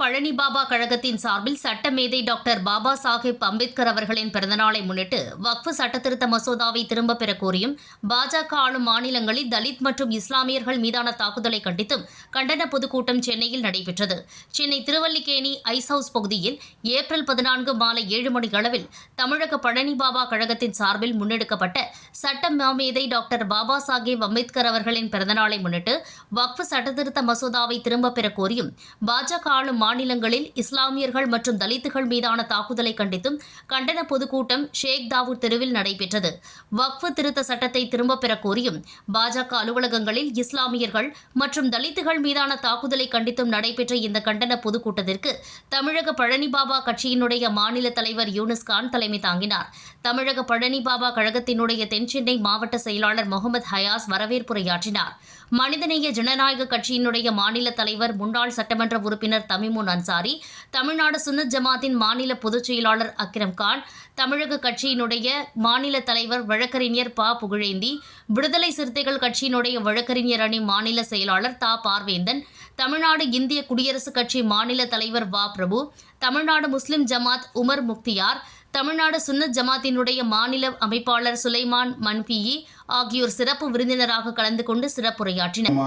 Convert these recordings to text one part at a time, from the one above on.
பழனி பாபா கழகத்தின் சார்பில் சட்டமேதை டாக்டர் பாபா சாஹேப் அம்பேத்கர் அவர்களின் பிறந்தநாளை முன்னிட்டு வக்ஃபு சட்டத்திருத்த மசோதாவை திரும்பப் பெற கோரியும் பாஜக ஆளும் மாநிலங்களில் தலித் மற்றும் இஸ்லாமியர்கள் மீதான தாக்குதலை கண்டித்தும் கண்டன பொதுக்கூட்டம் சென்னையில் நடைபெற்றது. சென்னை திருவல்லிக்கேணி ஐஸ் ஹவுஸ் பகுதியில் ஏப்ரல் பதினான்கு மாலை ஏழு மணி அளவில் தமிழக பழனி பாபா கழகத்தின் சார்பில் முன்னெடுக்கப்பட்ட சட்ட மாமேதை டாக்டர் பாபா சாஹேப் அம்பேத்கர் அவர்களின் பிறந்தநாளை முன்னிட்டு வக்ஃபு சட்டத்திருத்த மசோதாவை திரும்பப் பெற கோரியும் பாஜக ஆளும் மாநிலங்களில் இஸ்லாமியர்கள் மற்றும் தலித்துகள் மீதான தாக்குதலை கண்டித்தும் கண்டன பொதுக்கூட்டம் ஷேக் தாவூத் தெருவில் நடைபெற்றது. வக்ஃபு திருத்த சட்டத்தை திரும்பப் பெறக் கோரியும் பாஜக அலுவலகங்களில் இஸ்லாமியர்கள் மற்றும் தலித்துகள் மீதான தாக்குதலை கண்டித்தும் நடைபெற்ற இந்த கண்டன பொதுக்கூட்டத்திற்கு தமிழக பழனி பாபா கட்சியினுடைய மாநில தலைவர் யூனுஸ்கான் தலைமை தாங்கினார். தமிழக பழனி பாபா கழகத்தினுடைய தென்சென்னை மாவட்ட செயலாளர் முகமது ஹயாஸ் வரவேற்புரையாற்றினார். மனிதநேய ஜனநாயக கட்சியினுடைய மாநில தலைவர் முன்னாள் சட்டமன்ற உறுப்பினர் தமிமுன் அன்சாரி தமிழ்நாடு சுன்னத் ஜமாத்தின் மாநில பொதுச் செயலாளர் அக்ரம் கான் தமிழக கட்சியினுடைய மாநில தலைவர் வழக்கறிஞர் ப. புகழேந்தி விடுதலை சிறுத்தைகள் கட்சியினுடைய வழக்கறிஞர் அணி மாநில செயலாளர் தா. பார்வேந்தன் தமிழ்நாடு இந்திய குடியரசுக் கட்சி மாநில தலைவர் வா. பிரபு தமிழ்நாடு முஸ்லிம் ஜமாத் உமர் முக்தியார் தமிழ்நாடு சுன்னத் ஜமாத்தினுடைய மாநில அமைப்பாளர் சுலைமான் மன்பியி ஆகியோர் சிறப்பு விருந்தினராக கலந்து கொண்டு சிறப்புரையாற்றினர்.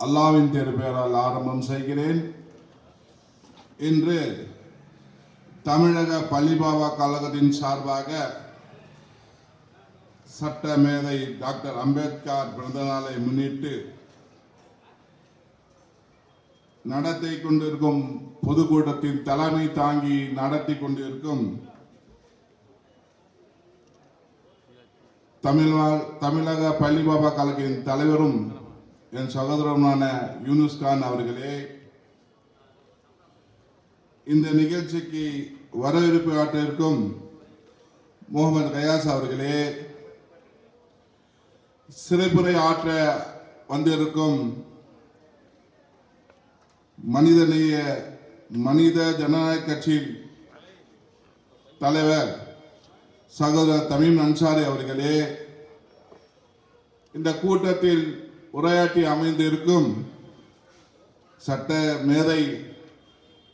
அல்லாவின் திருப்பெயரால் ஆரம்பம் செய்கிறேன். இன்று தமிழக பள்ளிபாபா கழகத்தின் சார்பாக சட்ட மேதை டாக்டர் அம்பேத்கர் பிறந்தநாளை முன்னிட்டு நடத்தி கொண்டிருக்கும் பொதுக்கூட்டத்தின் தலைமை தாங்கி நடத்தி கொண்டிருக்கும் தமிழ்வா தமிழக பள்ளிபாபா கழகின் தலைவரும் என் சகோதரருமான யூனுஸ் கான் அவர்களே இந்த நிகழ்ச்சிக்கு வரவேற்பு ஆற்ற இருக்கும் முகமது கயாஸ் அவர்களே சிறைப்புரை ஆற்ற வந்திருக்கும் மனிதநேய மனித ஜனநாயக கட்சியின் தலைவர் சகோதரர் தமிம் அன்சாரி அவர்களே இந்த கூட்டத்தில் உரையாற்றி அமைந்திருக்கும் சட்ட மேதை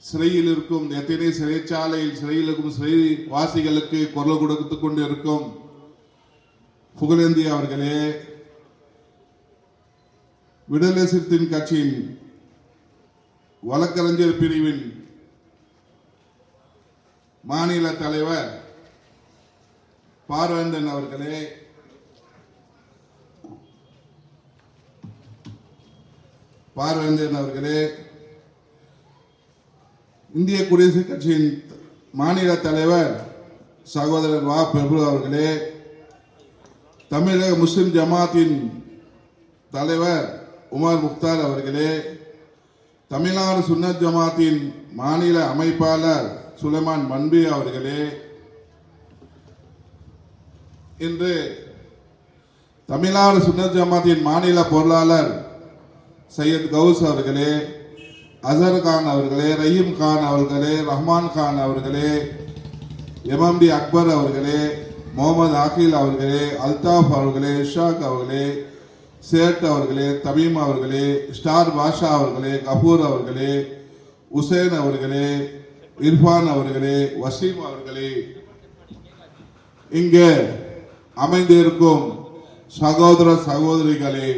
சிறையில் இருக்கும் எத்தனை சிறைச்சாலையில் சிறையில் இருக்கும் சிறை வாசிகளுக்கு குரல் கொடுத்து கொண்டு இருக்கும் புகழேந்தி அவர்களே விடுதலை சிறுத்தையின் கட்சியின் வழக்கறிஞர் பிரிவின் மாநில தலைவர் பார்வேந்தன் அவர்களே பார்வேந்தன் அவர்களே இந்திய குடியரசுக் கட்சியின் மாநில தலைவர் சகோதரர் வா. பிரபு அவர்களே தமிழக முஸ்லிம் ஜமாத்தின் தலைவர் உமர் முக்தார் அவர்களே தமிழ்நாடு சுன்னத் ஜமாத்தின் மாநில அமைப்பாளர் சுலைமான் மன்பி அவர்களே இன்று தமிழ்நாடு சுன்னத் ஜமாத்தின் மாநில பொருளாளர் சையத் கவுஸ் அவர்களே அசர் கான் அவர்களே ரஹீம் கான் அவர்களே ரஹ்மான் கான் அவர்களே எம்எம்டி அக்பர் அவர்களே முகமது அகில் அவர்களே அல்தாஃப் அவர்களே இஷாக் அவர்களே சேட் அவர்களே தமீம் அவர்களே ஸ்டார் பாஷா அவர்களே கபூர் அவர்களே உசேன் அவர்களே இர்ஃபான் அவர்களே வசீம் அவர்களே. இங்கே அமைந்திருக்கும் சகோதர சகோதரிகளே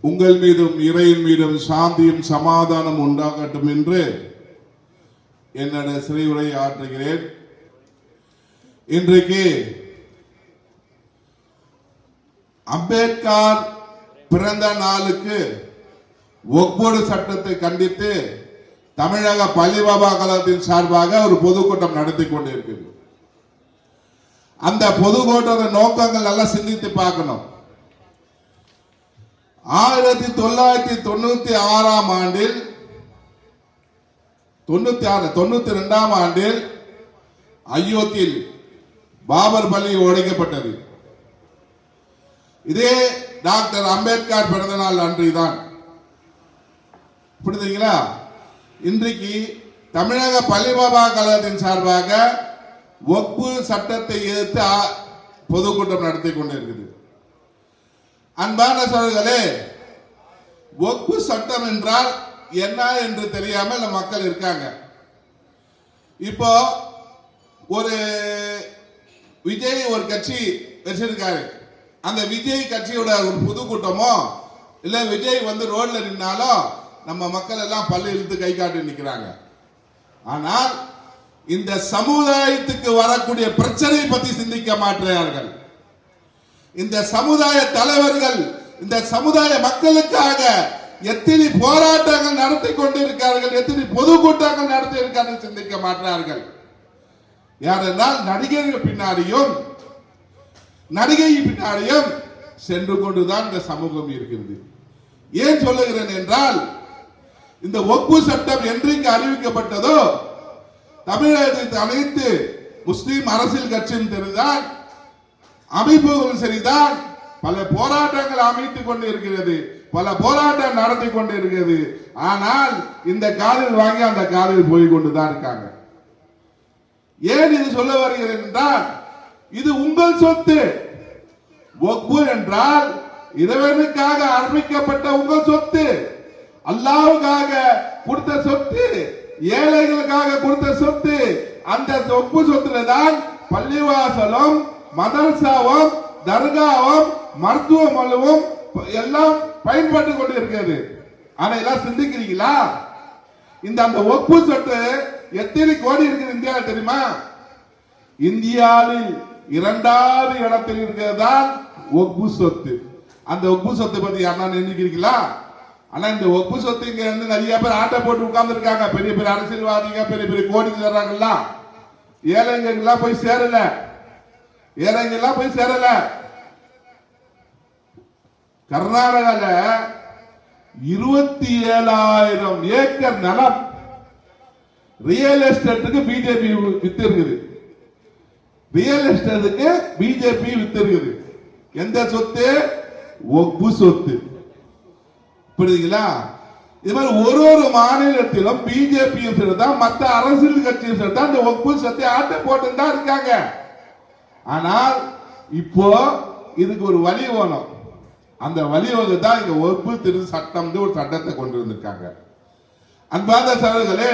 உங்கள் மீதும் இறையின் மீதும் சாந்தியும் சமாதானம் உண்டாகட்டும் என்று என்னுடைய சிறையுரை ஆற்றுகிறேன். இன்றைக்கு அம்பேத்கர் பிறந்த நாளுக்கு ஒவ்வொரு சட்டத்தை கண்டித்து தமிழக பள்ளிபாபா கழகத்தின் சார்பாக ஒரு பொதுக்கூட்டம் நடத்தி கொண்டிருக்கிறது. அந்த பொதுக்கூட்டத்தை நோக்கங்கள் நல்லா சிந்தித்து பார்க்கணும். ஆயிரத்தி தொள்ளாயிரத்தி தொண்ணூத்தி ஆறாம் ஆண்டில் தொண்ணூத்தி ஆறு தொண்ணூத்தி ரெண்டாம் ஆண்டில் அயோத்தியில் பாபர் பள்ளி உடைக்கப்பட்டது. இதே டாக்டர் அம்பேத்கர் பிறந்த நாள் அன்றுதான். புரியுதுங்களா? இன்றைக்கு தமிழக பள்ளிபாபா கழகத்தின் சார்பாக ஒப்பு சட்டத்தை எதிர்த்து பொதுக்கூட்டம் நடத்தி கொண்டிருக்குது. அன்பான சோழர்களே ஒப்பு சட்டம் என்றால் என்ன என்று தெரியாமல் மக்கள் இருக்காங்க. இப்போ ஒரு விஜய் ஒரு கட்சி வச்சிருக்காரு. அந்த விஜய் கட்சியோட ஒரு பொதுக்கூட்டமோ இல்ல விஜய் வந்து ரோட்ல நின்னாலும் நம்ம மக்கள் எல்லாம் பல்லு இழுத்து கை காட்டி நிக்கிறாங்க. ஆனால் இந்த சமுதாயத்துக்கு வரக்கூடிய பிரச்சனை பத்தி சிந்திக்க மாட்டார்கள் இந்த சமுதாய தலைவர்கள் இந்த சமுதாய மக்களுக்காக எத்தனை போராட்டங்கள் நடத்தி கொண்டிருக்கிறார்கள் எத்தனை பொதுக்கூட்டங்கள் நடத்தி இருக்கார்கள் சிந்திக்க மாட்டார்கள் யாரென்றால் நடிகர்கள் பின்னாடியும் நடிகை பின்னாடியும் சென்று கொண்டுதான் இந்த சமூகம் இருக்கிறது. ஏன் சொல்லுகிறேன் என்றால் இந்த ஒப்பு சட்டம் என்றைக்கு அறிவிக்கப்பட்டதோ தமிழகத்தில் அனைத்து முஸ்லீம் அரசியல் கட்சியும் தெரிந்தால் அமைப்புகள் சரிதான் பல போராட்டங்கள் அமைத்துக் கொண்டு இருக்கிறது பல போராட்டம் நடத்தி கொண்டு இருக்கிறது ஆனால் இந்த காலில் வாங்கி அந்த காலில் போய் கொண்டுதான் இருக்காங்க. ஏன் இது சொல்ல வருகிறேன் என்றால் இது உங்கள் சொத்து. ஒப்பு என்றால் இறைவனுக்காக அர்ப்பிக்கப்பட்ட உங்கள் சொத்து. அல்லாவுக்காக கொடுத்த சொத்து ஏழைகளுக்காக கொடுத்த சொத்து அந்த ஒப்பு சொத்துல தான் பள்ளிவாசலும் மதரசாவும் தர்காவும் மருத்துவமனையும் எல்லாம் பயன்பட்டு கொண்டு இருக்கிறது ஆனா எல்லாம் சிந்திக்கிறீங்களா? இந்த அந்த ஒப்பு சொத்து எத்தனை கோடி இருக்குது இந்தியாவில் தெரியுமா? இந்தியாவில் இரண்டாவது இடத்தில் இருக்கிறது தான் ஒப்பு சொத்து அந்த ஒப்பு சொத்தை பத்தி யாரா நினைக்கிறீங்களா? ஆனா இந்த ஒப்பு சொத்து இங்க வந்து நிறைய பேர் ஆட்டை போட்டு உட்கார்ந்துருக்காங்க. பெரிய பெரிய அரசியல்வாதிங்க பெரிய பெரிய கோடிக்கு தர்றாங்கல்ல ஏழைங்கெல்லாம் போய் சேரல. ஏழைங்கெல்லாம் போய் சேரல. கர்நாடகால இருபத்தி ஏழாயிரம் ஏக்கர் நிலம் ரியல் எஸ்டேட்டுக்கு பிஜேபி வித்து இருக்குது ரியல் எஸ்டேட்டுக்கு பிஜேபி வித்து இருக்குது எந்த சொத்து? ஒப்பு சொத்து. புரியுதுங்களா? இது மாதிரி ஒரு ஒரு மாநிலத்திலும் பிஜேபியும் சரிதான் மற்ற அரசியல் கட்சியும் சரிதான் இந்த ஒப்பு சொத்தை ஆட்ட போட்டு தான் இருக்காங்க. ஆனால் இப்போ இதுக்கு ஒரு வழி வேணும் அந்த வழி தான் இங்க ஒப்பு திரு சட்டம் ஒரு சட்டத்தை கொண்டு வந்திருக்காங்க. அன்பார்ந்த சகோதரர்களே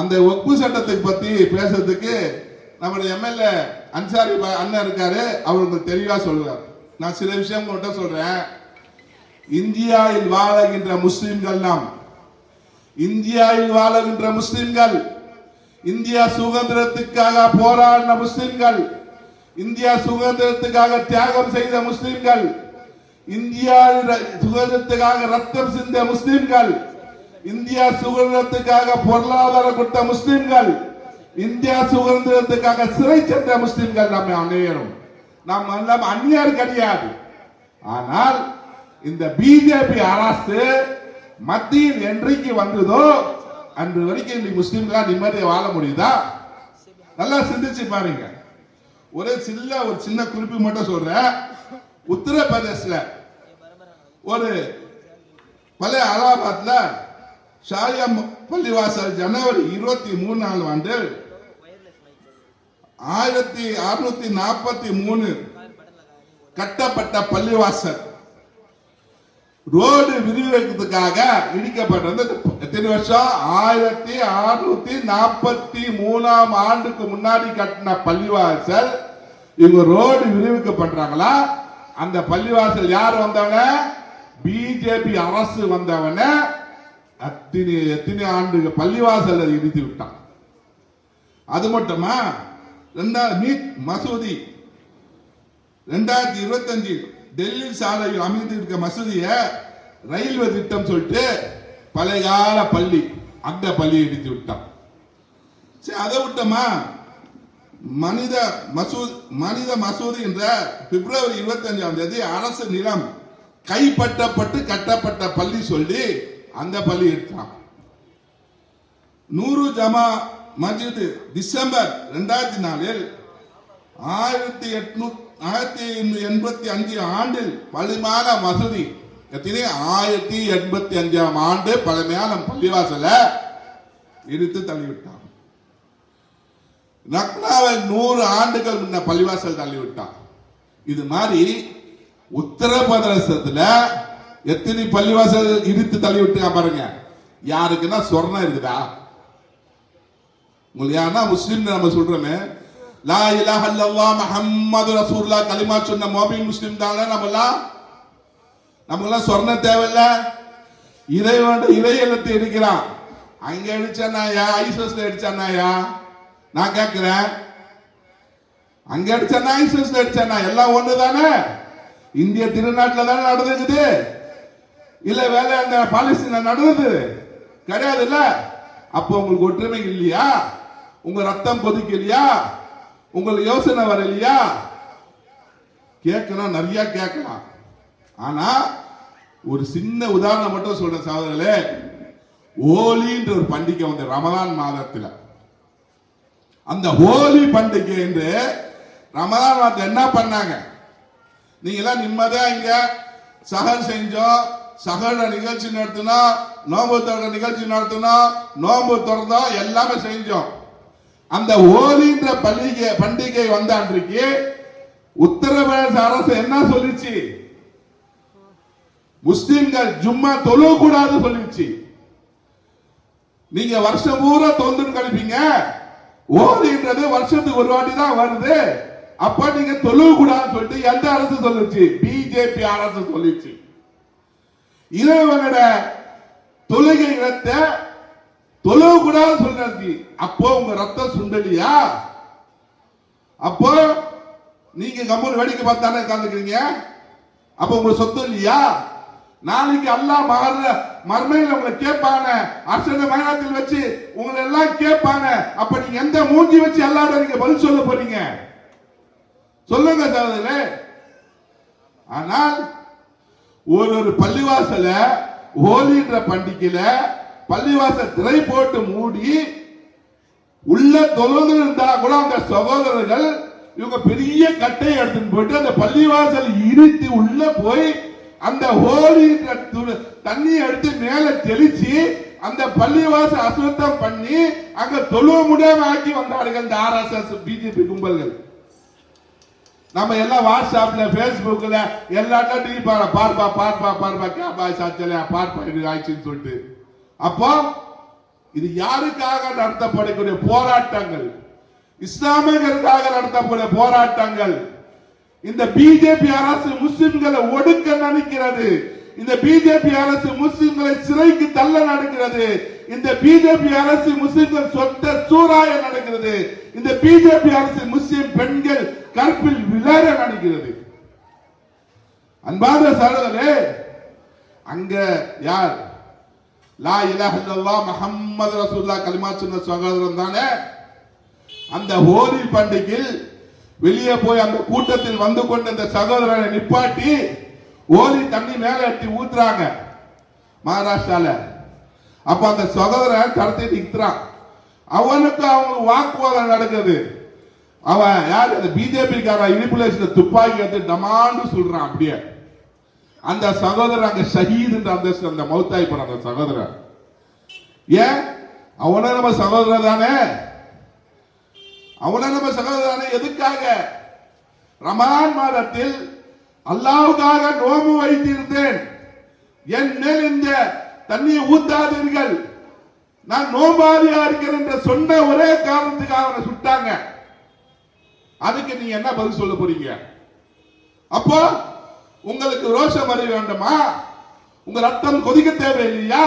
அந்த ஒப்பு சட்டத்தை பத்தி பேசுறதுக்கு நம்முடைய எம்எல்ஏ அன்சாரி அண்ணன் இருக்காரு. அவருக்கு தெளிவா சொல்லுவார். நான் சில விஷயம் உங்கள்கிட்ட சொல்றேன். இந்தியாவில் வாழுகின்ற முஸ்லிம்கள் நாம். இந்தியாவில் வாழுகின்ற முஸ்லிம்கள். இந்தியா சுதந்திரத்துக்காக போராடின முஸ்லிம்கள். இந்தியா சுதந்திரத்துக்காக தியாகம் செய்த முஸ்லிம்கள். இந்தியா சுதந்திரத்துக்காக ரத்தம் சிந்த முஸ்லிம்கள். இந்தியா சுதந்திரத்துக்காக பொருளாதாரம் கொடுத்த முஸ்லிம்கள். இந்தியா சுதந்திரத்துக்காக சிறை சென்ற முஸ்லிம்கள் நம்ம அனைவரும். நாம் எல்லாம் அந்நியர் கிடையாது. ஆனால் இந்த பிஜேபி அரசு மத்தியில் என்றைக்கு வந்ததோ அன்று வரைக்கும் இன்னைக்கு முஸ்லிம்களா நிம்மதியை வாழ முடியுதா? நல்லா சிந்திச்சு பாருங்க. ஒரே சின்ன ஒரு சின்ன குறிப்பு மட்டும் சொல்றேன். உத்தரப்பிரதேசல ஒரு பழைய அலகாபாத்ல ஷாயா பள்ளிவாசல் ஜனவரி இருபத்தி மூணாம் ஆண்டு ஆயிரத்தி அறுநூத்தி நாற்பத்தி மூணு கட்டப்பட்ட பள்ளிவாசல். ரோடு விரிவாக்கத்துக்காக இடிக்கப்பட்டது எத்தனை வருஷம்? ஆயிரத்தி அறுநூத்தி நாற்பத்தி மூணாம் ஆண்டுக்கு முன்னாடி கட்டின பள்ளிவாசல். இவங்க ரோடு விரிவிக்கப்படுறாங்களா அந்த பள்ளிவாசல் யார் வந்தவன பிஜேபி அரசு வந்தவன அத்தனை எத்தனை ஆண்டு பள்ளிவாசல் இடித்து விட்டான். அது மட்டுமா? ரெண்டாவது மீட் மசூதி. ரெண்டாயிரத்தி இருபத்தஞ்சு டெல்லி சாலையில் அமைந்திருக்க மசூதிய ரயில்வே திட்டம் சொல்லிட்டு பழைய கால பள்ளி அந்த பள்ளி இடித்து விட்டான். சரி அதை விட்டோமா? மனித மசூத் மனித மசூதி என்ற பிப்ரவரி இருபத்தஞ்சாம் தேதி அரசு நிலம் கைப்பற்றப்பட்டு கட்டப்பட்ட பள்ளி சொல்லி அந்த பள்ளி எடுத்தான் நூறு ஜமா மஸ்ஜித் டிசம்பர் ரெண்டாயிரத்தி நாலில் ஆயிரத்தி எட்நூத்தி ஆயிரத்தி எண்பத்தி அஞ்சு ஆண்டில் பழிமான மசூதி எத்தனை? ஆயிரத்தி எண்பத்தி அஞ்சாம் ஆண்டு பழமையான பள்ளிவாசல இடித்து தள்ளிவிட்டான். லக்னாவை நூறு ஆண்டுகள் முன்ன பள்ளிவாசல் தள்ளிவிட்டான். இது மாதிரி உத்தரப்பிரதேசத்துல எத்தனை பள்ளிவாசல் இடித்து தள்ளிவிட்டு பாருங்க. யாருக்குன்னா சொர்ணம் இருக்குதா? உங்களுக்கு யாருன்னா முஸ்லீம் நம்ம சொல்றோமே. லா இலா இல்லல்லாஹ் முஹம்மது ரசூர்லா கலிமா சொன்ன மோபின் முஸ்லீம் தாங்க நம்மலாம் நமக்கெல்லாம் சொர்ணம் தேவையில்ல. இறைவன் இறையெழுத்து எடுக்கிறான். அங்க அடிச்சானாயா ஐசஸ்ல அடிச்சானாயா நான் கேட்கிறேன். அங்க அடிச்சானா ஐசஸ்ல அடிச்சானா எல்லாம் ஒண்ணு தானே இந்திய திருநாட்டில் தானே நடந்துக்குது. இல்ல வேலை அந்த பாலஸ்தீன நடந்தது கிடையாது இல்ல அப்போ உங்களுக்கு ஒற்றுமை இல்லையா? உங்க ரத்தம் கொதிக்கலையா உங்களுக்கு யோசனை வரலையா? கேட்கணும் நிறைய கேட்கலாம். ஆனா ஒரு சின்ன உதாரணம் மட்டும் சொல்றேன் சகோதரர்களே. ஹோலின்ற ஒரு பண்டிகை வந்து ரமதான் மாதத்தில். அந்த ஹோலி பண்டிகை என்று ரமதான் மாதத்துல என்ன பண்ணாங்க? நீங்க எல்லாம் நிம்மதியா இங்க சகல் செஞ்சோம் சகல நிகழ்ச்சி நடத்தினோம் நோம்பு திறந்த நிகழ்ச்சி நடத்தினோம் நோன்பு திறந்தோம் எல்லாமே செஞ்சோம். அந்த ஓதின்ற பண்டிகை பண்டிகை வந்த அன்றைக்கு உத்தரப்பிரதேச அரசு என்ன சொல்லிச்சு? முஸ்லிம்கள் ஜும்மா தொழு கூடாது சொல்லிச்சு. நீங்க வருஷம் பூரா தொழுதுன்னு கழிப்பீங்க ஓதின்றது வருஷத்துக்கு ஒரு வாட்டி தான் வருது. அப்ப நீங்க தொழுவு கூடாதுன்னு சொல்லிட்டு எந்த அரசு சொல்லுச்சு? பிஜேபி அரசு சொல்லிச்சு. இறைவனோட தொழுகை இடத்தை தொழுவ கூடாதுன்னு சொல்றது அப்போ உங்க ரத்தம் சுண்டலியா? அப்போ நீங்க கம்முன்னு வேடிக்கை பார்த்தானே உட்காந்துக்கிறீங்க அப்ப உங்க சொத்து இல்லையா? நாளைக்கு அல்லா மகர மர்மையில உங்களை கேட்பான. அரசன மயணத்தில் வச்சு உங்களை எல்லாம் கேட்பான. அப்ப நீங்க எந்த மூஞ்சி வச்சு எல்லாரும் நீங்க பதில் சொல்ல போறீங்க? சொல்லுங்க சகோதரே ஆனால் ஒரு ஒரு பள்ளிவாசல ஹோலின்ற பண்டிகையில பள்ளிவாசல் திரை போட்டு மூடி உள்ள தொழுது இருந்தா கூட அந்த சகோதரர்கள் இவங்க பெரிய கட்டையை எடுத்துட்டு போயிட்டு அந்த பள்ளிவாசல் இடித்து உள்ள போய் அந்த ஹோலி தண்ணியை எடுத்து மேல தெளிச்சு அந்த பள்ளிவாசல் அசுத்தம் பண்ணி அங்க தொழுவ முடியாம ஆக்கி வந்தார்கள் இந்த ஆர்எஸ்எஸ் பிஜேபி கும்பல்கள் நம்ம எல்லாம் வாட்ஸ்அப்ல பேஸ்புக்ல எல்லாத்தையும் டிவி பாரு பார்ப்பா பார்ப்பா பார்ப்பா கேப்பா சாச்சலையா பார்ப்பா இது ஆயிடுச்சுன்னு சொல்லிட்டு அப்போ இது யாருக்காக நடத்தப்படக்கூடிய போராட்டங்கள்? இஸ்லாமியர்களுக்காக நடத்தக்கூடிய போராட்டங்கள். இந்த பிஜேபி அரசு முஸ்லிம்களை ஒடுக்க நினைக்கிறது. இந்த பிஜேபி அரசு முஸ்லிம்களை சிறைக்கு தள்ள நடக்கிறது. இந்த பிஜேபி அரசு முஸ்லிம்கள் சொத்த சூறாய நடக்கிறது. இந்த பிஜேபி அரசு முஸ்லிம் பெண்கள் கற்பில் விளையாட நடக்கிறது. அன்பான சகோதரே அங்க யார்? லா இலஹல்லா இல்லல்லாஹ் முஹம்மது ரசூலுல்லாஹ் கலிமா சொன்ன சகோதரன் தானே? அந்த ஹோலி பண்டிகையில் வெளியே போய் அந்த கூட்டத்தில் வந்து கொண்ட இந்த சகோதரனை நிப்பாட்டி ஓலி தண்ணி மேல எட்டி ஊத்துறாங்க. மகாராஷ்டிரால. அப்ப அந்த சகோதரன் கடத்தி நிற்கிறான் அவனுக்கு அவங்க வாக்குவாதம் நடக்குது. அவன் யார்? அந்த பிஜேபி காரன் இனிப்புலேஷன் துப்பாக்கி எடுத்து டமாண்டு சொல்றான் அப்படியே. அந்த சகோதரர் அங்க ஷஹீதுன்ற அந்த அந்த மௌத்தாய் போற அந்த சகோதரர். ஏன்? அவன நம்ம சகோதரர் தானே? அவன நம்ம சகோதரர் தானே? எதுக்காக? ரமான் மாதத்தில் அல்லாவுக்காக நோம்பு வைத்திருந்தேன். என் மேல் இந்த தண்ணியை ஊத்தாதீர்கள். நான் நோம்பாதியா இருக்கிறேன் என்று சொன்ன ஒரே காரணத்துக்காக அவனை சுட்டாங்க. அதுக்கு நீங்க என்ன பதில் சொல்ல போறீங்க? அப்போ உங்களுக்கு ரோஷம் வர வேண்டுமா? உங்க ரத்தம் கொதிக்க தேவையில்லையா?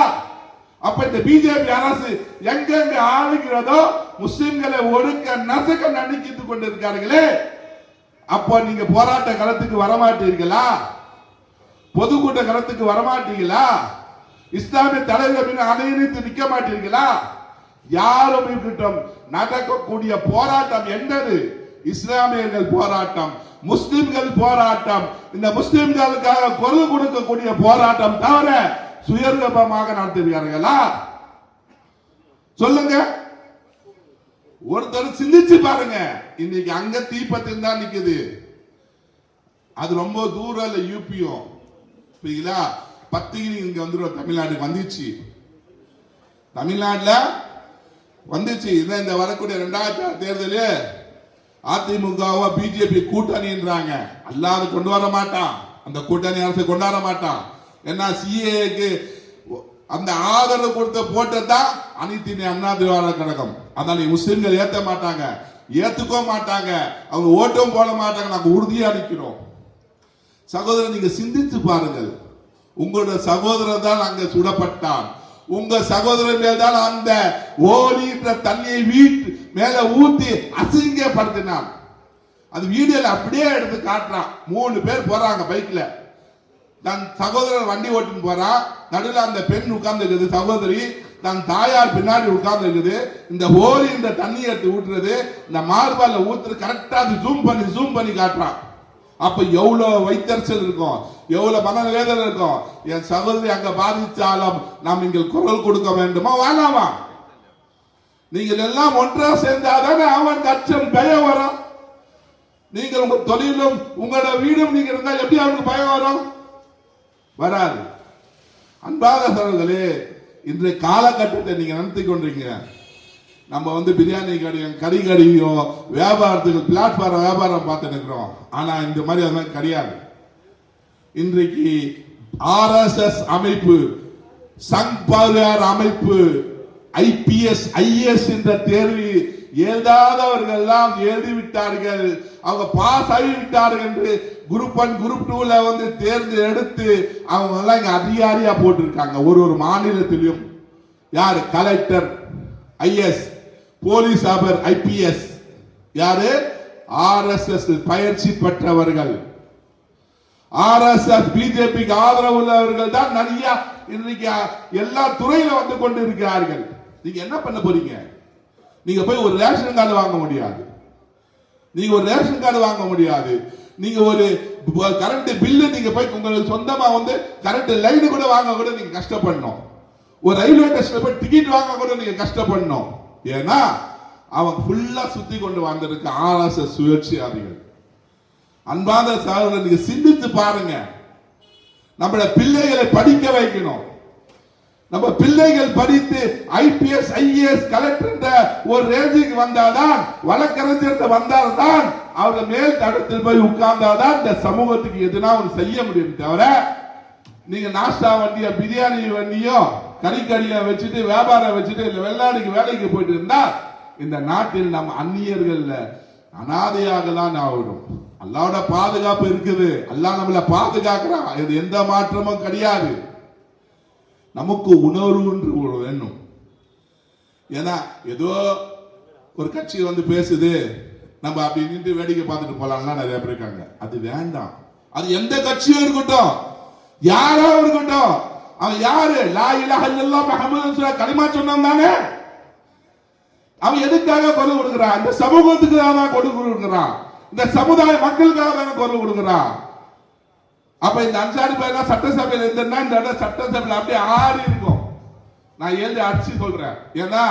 அப்ப இந்த பிஜேபி அரசு எங்கெங்க ஆளுகிறதோ முஸ்லிம்களை ஒடுக்க நசுக்க நினைக்கிட்டு கொண்டிருக்கார்களே அப்போ நீங்க போராட்ட களத்துக்கு வரமாட்டீர்களா? பொதுக்கூட்ட களத்துக்கு வரமாட்டீங்களா இஸ்லாமிய தலைவர் அணையித்து நிக்க மாட்டீர்களா? யாரும் இருக்கட்டும் நடக்கக்கூடிய போராட்டம் என்னது இஸ்லாமியர்கள் போராட்டம். முஸ்லிம்கள் போராட்டம். இந்த முஸ்லிம்களுக்காக குரல் கொடுக்கக்கூடிய போராட்டம் தவிர சுயர்கபமாக நடத்துவீர்களா சொல்லுங்க. ஒருத்தர் சிந்திச்சு பாருங்க. இன்னைக்கு அங்க தீப்பத்தின் தான் நிக்குது. அது ரொம்ப தூரம் இல்ல யூபியும். புரியுங்களா பத்திரிகை இங்க வந்துடும் தமிழ்நாட்டுக்கு வந்துச்சு. தமிழ்நாட்டுல வந்துச்சு. இதான் இந்த வரக்கூடிய ரெண்டாயிரத்தி ஆறு அதிமுகவா பிஜேபி கூட்டணின்றாங்க அல்லாத கொண்டு வர மாட்டான். அந்த கூட்டணி அரசு கொண்டாட மாட்டான். ஏன்னா சிஏக்கு அந்த ஆதரவு கொடுத்த போட்டதான் அனைத்து அண்ணா திராவிட கழகம். அதனால முஸ்லிம்கள் ஏத்த மாட்டாங்க. ஏத்துக்க மாட்டாங்க. அவங்க ஓட்டும் போட மாட்டாங்க. நாங்க உறுதியா அளிக்கிறோம் சகோதரர் நீங்க சிந்தித்து பாருங்கள். உங்களோட சகோதரர் தான் அங்க சுடப்பட்டான். உங்க சகோதரன் மேல் தான் அந்த ஓலின்ற தண்ணியை வீட்டு மேல ஊத்தி அசிங்கப்படுத்தினான். அது வீடியோல அப்படியே எடுத்து காட்டுறான். மூணு பேர் போறாங்க பைக்ல. தன் சகோதரர் வண்டி ஓட்டின்னு போறான் நடுவில் அந்த பெண் உட்கார்ந்து இருக்குது சகோதரி. தன் தாயார் பின்னாடி உட்கார்ந்து இருக்குது இந்த ஹோலி இந்த தண்ணி எடுத்து ஊற்றுறது இந்த மார்பால ஊத்துறது கரெக்டா அது ஜூம் பண்ணி ஜூம் பண்ணி காட்டுறான். அப்ப எவ்வளவு வைத்தறிச்சல் இருக்கும். எவ்வளவு மனவேதனை இருக்கும்? என் சகோதரி அங்க பாதிச்சாலும் நாம் இங்கே குரல் கொடுக்க வேண்டுமா? வேணாமா? நீங்கள் எல்லாம் ஒன்றா சேர்ந்தாதானே அவன் அச்சம் பயம் வரும். நீங்கள் உங்க தொழிலும் உங்களோட வீடும் நீங்க இருந்தா எப்படி அவனுக்கு பயம் வரும்? வராது. அன்பாக சகோதரர்களே இன்றைய காலகட்டத்தை நீங்க நடத்தி கொண்டீங்க நம்ம வந்து பிரியாணி கடையும் கறி கடையும் வியாபாரத்துக்கு பிளாட்ஃபார்ம் வியாபாரம் பார்த்து நிற்கிறோம் ஆனா இந்த மாதிரி அதெல்லாம் கிடையாது. இன்றைக்கு ஆர்எஸ்எஸ் அமைப்பு சங் பரிவார் அமைப்பு ஐபிஎஸ் ஐஏஎஸ் என்ற தேர்வு எழுதாதவர்கள் எல்லாம் எழுதிவிட்டார்கள். அவங்க பாஸ் ஆகிவிட்டார்கள் என்று குரூப் ஒன் குரூப் டூல வந்து தேர்ந்து எடுத்து அவங்க எல்லாம் இங்க அதிகாரியா போட்டிருக்காங்க ஒரு ஒரு மாநிலத்திலும். யார்? கலெக்டர் ஐஎஸ் போலீஸ் அபர் ஐபிஎஸ் யாரு? ஆர்எஸ்எஸ் பயிற்சி பெற்றவர்கள். ஆர்எஸ்எஸ் பிஜேபிக்கு ஆதரவு உள்ளவர்கள் தான் நிறைய இன்னைக்கு எல்லா துறையில வந்து கொண்டு இருக்கிறார்கள் நீங்க என்ன பண்ண போறீங்க? நீங்க போய் ஒரு ரேஷன் கார்டு வாங்க முடியாது. நீங்க ஒரு ரேஷன் கார்டு வாங்க முடியாது. நீங்க ஒரு கரண்ட் பில்லு நீங்க போய் உங்களுக்கு சொந்தமா வந்து கரண்ட் லைன் கூட வாங்க கூட நீங்க கஷ்டப்படணும். ஒரு ரயில்வே ஸ்டேஷன்ல போய் டிக்கெட் வாங்க கூட நீங்க கஷ்டப்படணும். ஏன்னா அவன் ஃபுல்லா சுத்தி கொண்டு வந்திருக்க ஆர்எஸ்எஸ் சுயேட்சையாதிகள் அன்பான சகோதரர் நீங்க சிந்தித்து பாருங்க. நம்மள பிள்ளைகளை படிக்க வைக்கணும். நம்ம பிள்ளைகள் படித்து ஐபிஎஸ் ஐஏஎஸ் கலெக்டர் ஒரு ரேஞ்சுக்கு வந்தாதான் வழக்கறிஞர் வந்தால்தான் அவங்க மேல் தடத்தில் போய் உட்கார்ந்தாதான் இந்த சமூகத்துக்கு எதுனா ஒன்று செய்ய முடியும் தவிர நீங்க நாஸ்டா வண்டியோ பிரியாணி வண்டியோ கறிக்கடியை வச்சுட்டு வியாபாரம் வச்சுட்டு இல்ல வெளிநாடுக்கு வேலைக்கு போயிட்டு இருந்தா இந்த நாட்டில் நம்ம அந்நியர்கள் அனாதையாக தான் ஆகிடும் அல்லாவோட பாதுகாப்பு இருக்குது. அல்லாஹ் நம்மளை பாதுகாக்கிறான். இது எந்த மாற்றமும் கிடையாது. நமக்கு உணர்வு என்று வேணும். ஏன்னா ஏதோ ஒரு கட்சி வந்து பேசுது. நம்ம அப்படி நின்று வேடிக்கை பார்த்துட்டு போலாம்லாம் நிறைய பேர் இருக்காங்க. அது வேண்டாம். அது எந்த கட்சியும் இருக்கட்டும். யாரோ இருக்கட்டும். அவன் யாரு? லா இலாஹ இல்லல்லாஹ் முஹம்மது கலிமா சொன்னான் தானே? அவன் எதுக்காக கொலை கொடுக்கிறான்? அந்த சமூகத்துக்கு தான் குரல் கொடுக்கிறான். இந்த சமுதாய மக்களுக்காக தானே குரல் கொடுக்கிறான் அப்ப இந்த அஞ்சாடி பையனா சட்டசபையில் இருந்தேன்னா இந்த இடம் சட்டசபையில் அப்படியே ஆறி இருக்கும். நான் எழுதி அடிச்சு சொல்றேன். ஏன்னா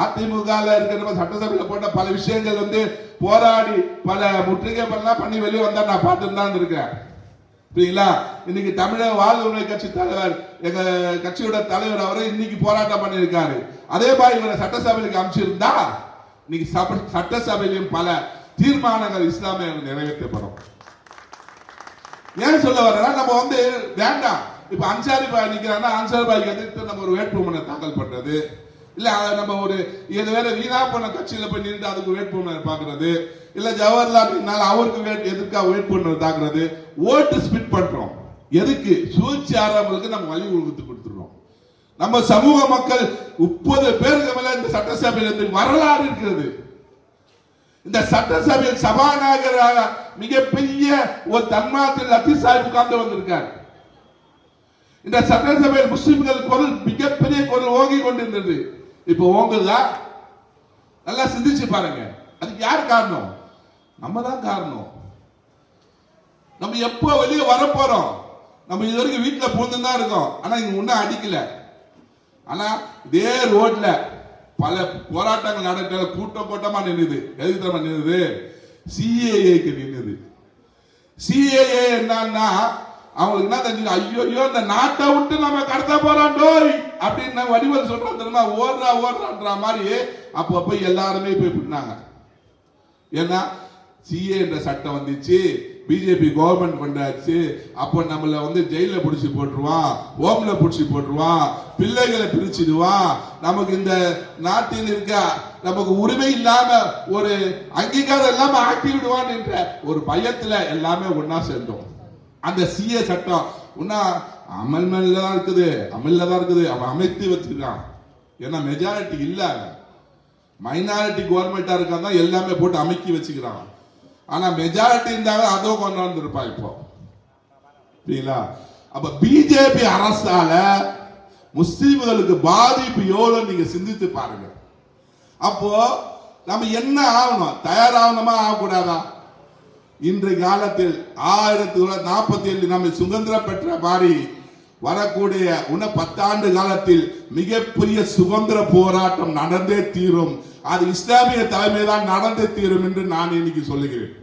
அதிமுக இருக்கிற சட்டசபையில் போட்ட பல விஷயங்கள் வந்து போராடி பல முற்றுகை பண்ணலாம் பண்ணி வெளியே வந்தா நான் பார்த்துட்டு தான் இருக்கேன். புரியுங்களா இன்னைக்கு தமிழக வாழ்வுரிமை கட்சி தலைவர் எங்க கட்சியோட தலைவர் அவரை இன்னைக்கு போராட்டம் பண்ணியிருக்காரு. அதே மாதிரி இவரை சட்டசபைக்கு அமைச்சிருந்தா இன்னைக்கு சப- சட்டசபையிலும் பல தீர்மானங்கள் இஸ்லாமிய நிறைவேற்றப்படும். ஏன் சொல்ல வரேன்னா நம்ம வந்து வேண்டாம். இப்ப அன்சாரி பாய் நிக்கிறாங்கன்னா அன்சாரி பாய்க்கு எதிர்த்து நம்ம ஒரு வேட்புமனை தாக்கல் பண்றது. இல்ல அதை நம்ம ஒரு இது வேற வீணா போன கட்சியில போய் நின்று அதுக்கு வேட்புமனை பாக்குறது. இல்ல ஜவஹர்லால் அவருக்கு வேட் எதிர்க்கா வேட்புமனை தாக்குறது. ஓட்டு ஸ்பிட் பண்றோம். எதுக்கு? சூழ்ச்சி ஆறாமலுக்கு நம்ம வழி கொடுத்து கொடுத்துறோம் நம்ம சமூக மக்கள் முப்பது பேருக்கு மேல இந்த சட்டசபையில இருந்து வரலாறு இருக்கிறது. இந்த சட்டசபையில் சபாநாயகராக மிகப்பெரிய ஒரு தன்மாத்தில் லத்தீப் சாஹிப் உட்கார்ந்து வந்திருக்கார். இந்த சட்டசபையில் முஸ்லிம்கள் குரல் மிகப்பெரிய குரல் ஓங்கி கொண்டிருந்தது. இப்போ ஓங்குதா? நல்லா சிந்திச்சு பாருங்க. அதுக்கு யார் காரணம்? நம்ம தான் காரணம். நம்ம எப்போ வெளியே வரப்போறோம்? நம்ம இது வரைக்கும் வீட்டில் பூந்து தான் இருக்கோம். ஆனா இங்க ஒன்றும் அடிக்கல. ஆனா இதே ரோட்ல பல போராட்டங்கள் நடக்கிற கூட்டம் கூட்டமா நின்றுது எதுக்கு தெரியுமா நின்னுது? சிஏஏக்கு நின்றுது சிஏஏ என்னன்னா அவங்களுக்கு என்ன தெரிஞ்சு ஐயோ ஐயோ இந்த நாட்டை விட்டு நம்ம கடத்த போறோம் டோய் அப்படின்னு வடிவல் சொல்றோம் தெரியுமா? ஓடுறா ஓடுறான்ற மாதிரி அப்போ போய் எல்லாருமே போய் பிடினாங்க ஏன்னா சிஏ என்ற சட்டம் வந்துச்சு. பிஜேபி கவர்மெண்ட் கொண்டாச்சு. அப்போ நம்மள வந்து ஜெயில பிடிச்சி போட்டுருவான் ஹோம்ல பிடிச்சி போட்டுருவான் பிள்ளைகளை பிரிச்சிடுவான் நமக்கு இந்த நாட்டில் இருக்க நமக்கு உரிமை இல்லாம ஒரு அங்கீகாரம் இல்லாம ஆக்கி விடுவான் என்ற ஒரு பயத்துல எல்லாமே ஒன்னா சேர்ந்தோம். அந்த சிஏ சட்டம் ஒன்னா அமல்ல தான் இருக்குது அமல்ல தான் இருக்குது. அவன் அமைத்து வச்சிருக்கான். ஏன்னா மெஜாரிட்டி இல்ல மைனாரிட்டி கவர்மெண்டா இருக்கா தான் எல்லாமே போட்டு அமைக்கி வச்சுக்கிறான். ஆனா மெஜாரிட்டி இருந்தாங்க அதோ கொண்டு வந்திருப்பா இப்போ. புரியுங்களா அப்ப பிஜேபி அரசால முஸ்லீம்களுக்கு பாதிப்பு எவ்வளவு நீங்க சிந்தித்து பாருங்க. அப்போ நம்ம என்ன ஆகணும்? தயாராகணுமா ஆகக்கூடாதா? இன்றைய காலத்தில் ஆயிரத்தி தொள்ளாயிரத்தி நாற்பத்தி ஏழு நம்ம சுதந்திரம் பெற்ற மாதிரி வரக்கூடிய உன பத்தாண்டு காலத்தில் மிகப்பெரிய சுதந்திர போராட்டம் நடந்தே தீரும். அது இஸ்லாமிய தலைமை தான் நடந்து தீரும் என்று நான் இன்னைக்கு சொல்லுகிறேன்.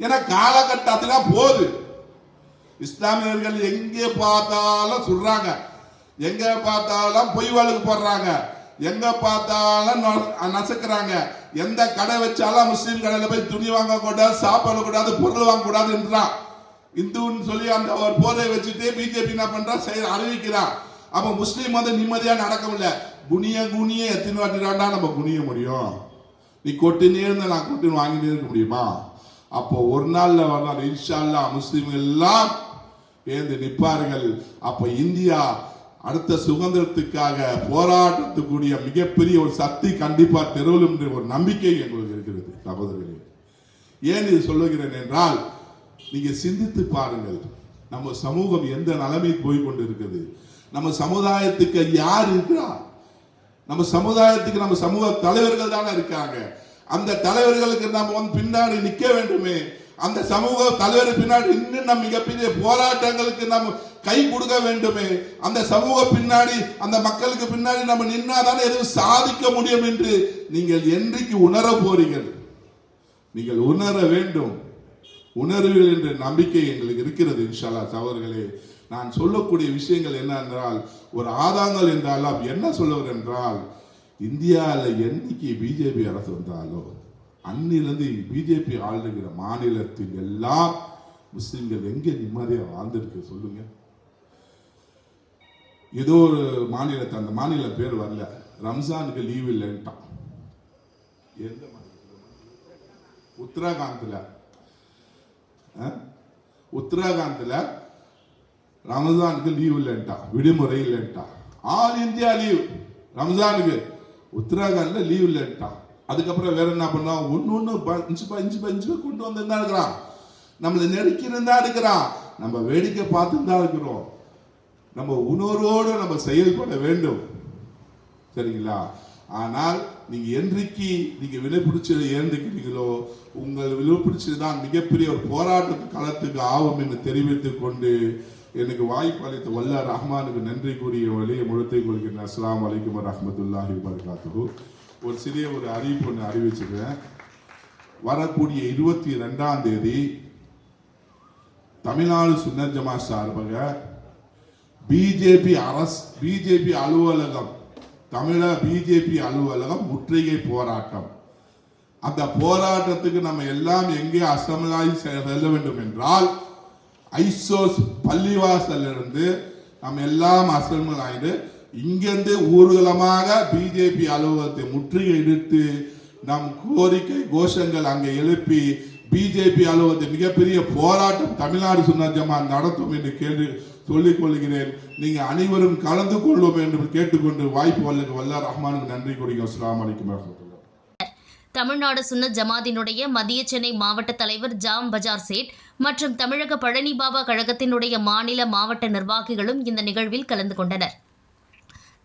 ஏன்னா காலகட்டத்தில் போகுது. இஸ்லாமியர்கள் எங்கே பார்த்தாலும் சொல்றாங்க. எங்க பார்த்தாலும் பொய் வழக்கு போடுறாங்க. எங்க பார்த்தாலும் நசுக்கிறாங்க. எந்த கடை வச்சாலும் முஸ்லீம் கடையில போய் துணி வாங்க கூடாது கூடாது பொருள் வாங்க கூடாதுன்றான் இந்துன்னு சொல்லி அந்த ஒரு போதை வச்சுட்டு பிஜேபி என்ன பண்றா? செய்ய அறிவிக்கிறான். அப்ப முஸ்லீம் வந்து நிம்மதியா நடக்கவில்லை குனிய குனிய எத்தனை வாட்டி தாண்டா நம்ம குனிய முடியும்? நீ கொட்டினே இருந்த நான் கொட்டின்னு வாங்கினே இருக்க முடியுமா? அப்போ ஒரு நாள்ல வரலாம் இன்ஷால்லா முஸ்லீம் எல்லாம் ஏந்து நிற்பார்கள் அப்ப இந்தியா அடுத்த சுதந்திரத்துக்காக போராட்டத்துக்கூடிய மிகப்பெரிய ஒரு சக்தி கண்டிப்பா தெருவலும் என்ற ஒரு நம்பிக்கை எங்களுக்கு இருக்கிறது சகோதரர்களே. ஏன் இது சொல்லுகிறேன் என்றால் நீங்க சிந்தித்து பாருங்கள். நம்ம சமூகம் எந்த நிலைமை போய் கொண்டு இருக்குது நம்ம சமுதாயத்துக்கு யார் இருக்கிறார் நம்ம சமுதாயத்துக்கு நம்ம சமூக தலைவர்கள் தானே இருக்காங்க. அந்த தலைவர்களுக்கு நம்ம வந்து பின்னாடி நிற்க வேண்டுமே. அந்த சமூக தலைவர் பின்னாடி இன்னும் நம்ம மிகப்பெரிய போராட்டங்களுக்கு நம்ம கை கொடுக்க வேண்டுமே. அந்த சமூக பின்னாடி அந்த மக்களுக்கு பின்னாடி நம்ம நின்னாதானே எதுவும் சாதிக்க முடியும் என்று நீங்கள் என்றைக்கு உணர போறீர்கள்? நீங்கள் உணர வேண்டும். உணர்வுகள் என்ற நம்பிக்கை எங்களுக்கு இருக்கிறது இன்ஷால்லா சவர்களே நான் சொல்லக்கூடிய விஷயங்கள் என்ன என்றால் ஒரு ஆதாங்கள் என்றாலும் என்ன சொல்லுவர் என்றால் இந்தியாவில் என்னைக்கு பிஜேபி அரசு வந்தாலோ அன்னிலிருந்து பிஜேபி ஆளுகிற மாநிலத்தில் எல்லாம் முஸ்லிம்கள் எங்கே நிம்மதியாக வாழ்ந்துருக்கு சொல்லுங்க. ஏதோ ஒரு மாநிலத்தை அந்த மாநில பேர் வரல. ரம்ஜானுக்கு லீவ் இல்லைன்ட்டான். எந்த மாநிலத்துல? உத்தராகாந்தில் ரமஜானுக்கு லீவ் இல்லைன்ட்டா விடுமுறை இல்லைன்ட்டா. ஆல் இந்தியா லீவ் ரம்ஜானுக்கு உத்தராகண்ட்ல லீவ் இல்லைன்ட்டா. அதுக்கப்புறம் வேற என்ன பண்ணா ஒன்று ஒன்று ப- இன்ச்சு பஞ்சு இன்ச்சு கொண்டு வந்து தான் இருக்கிறான். நம்மளை நெருக்கின்னு தான் இருக்கிறான். நம்ம வேடிக்கை பார்த்து தான் இருக்கிறோம். நம்ம உணர்வோடு நம்ம செயல்பட வேண்டும். சரிங்களா? ஆனால் நீங்கள் என்றைக்கு நீங்க விலைப்பிடிச்சதை ஏந்திக்கிறீங்களோ உங்கள் விலைப்பிடிச்சது தான் மிகப்பெரிய ஒரு போராட்டத்து களத்துக்கு ஆகும் என்று தெரிவித்துக் கொண்டு எனக்கு வாய்ப்பு அளித்த வல்ல ரஹ்மானுக்கு நன்றி கூறிய வழியை முழுத்தைக் கொள்கிறேன் அஸ்லாம் அலைக்கும் ரஹமத்துல்லாஹி வபரகாத்துஹு. ஒரு சிறிய ஒரு அறிவிப்பு ஒன்று அறிவிச்சுக்கிறேன் வரக்கூடிய இருபத்தி ரெண்டாம் தேதி தமிழ்நாடு சுன்னர் ஜமா சார்பாக பிஜேபி அரசு பிஜேபி அலுவலகம் தமிழக பிஜேபி அலுவலகம் முற்றுகை போராட்டம். அந்த போராட்டத்துக்கு நம்ம எல்லாம் எங்கே அசம்பிளாகி செல்ல வேண்டும் என்றால் ஐசோஸ் பள்ளிவாசலிருந்து நம்ம எல்லாம் அசம்பிள் ஆயிட்டு இங்கிருந்து ஊர்வலமாக பிஜேபி அலுவலகத்தை முற்றுகையிட்டு நம் கோரிக்கை கோஷங்கள் அங்கே எழுப்பி பிஜேபி அலுவலகத்தை மிகப்பெரிய போராட்டம் தமிழ்நாடு சுன்னர் நடத்தும் என்று கேள்வி சொல்லிக் கொள்கிறேன். நீங்க அனைவரும் கலந்து கொள்வோம் என்று கேட்டுக்கொண்டு வாய்ப்பு வல்லுக்கு வல்ல ரஹ்மானுக்கு நன்றி கூறுகிறோம். அஸ்லாம் வலைக்கம் வரமத்துல தமிழ்நாடு சுன்னத் ஜமாதினுடைய மத்திய சென்னை மாவட்ட தலைவர் ஜாம் பஜார் சேட் மற்றும் தமிழக பழனி பாபா கழகத்தினுடைய மாநில மாவட்ட நிர்வாகிகளும் இந்த நிகழ்வில் கலந்து கொண்டனர்.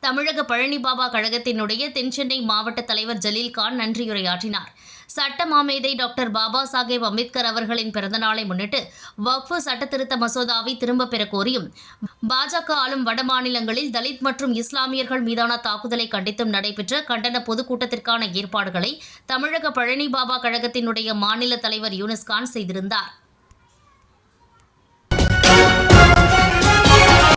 தமிழக பழனி பாபா கழகத்தினுடைய தென்சென்னை மாவட்ட தலைவர் ஜலீல்கான் நன்றியுரையாற்றினார். சட்ட மாமேதை டாக்டர் பாபா சாஹேப் அம்பேத்கர் அவர்களின் பிறந்தநாளை முன்னிட்டு வக்ஃபு சட்டத்திருத்த மசோதாவை திரும்பப் பெற கோரியும் பாஜக ஆளும் வட மாநிலங்களில் தலித் மற்றும் இஸ்லாமியர்கள் மீதான தாக்குதலை கண்டித்தும் நடைபெற்ற கண்டன பொதுக்கூட்டத்திற்கான ஏற்பாடுகளை தமிழக பழனி பாபா கழகத்தினுடைய மாநில தலைவர் யூனஸ்கான் செய்திருந்தார்.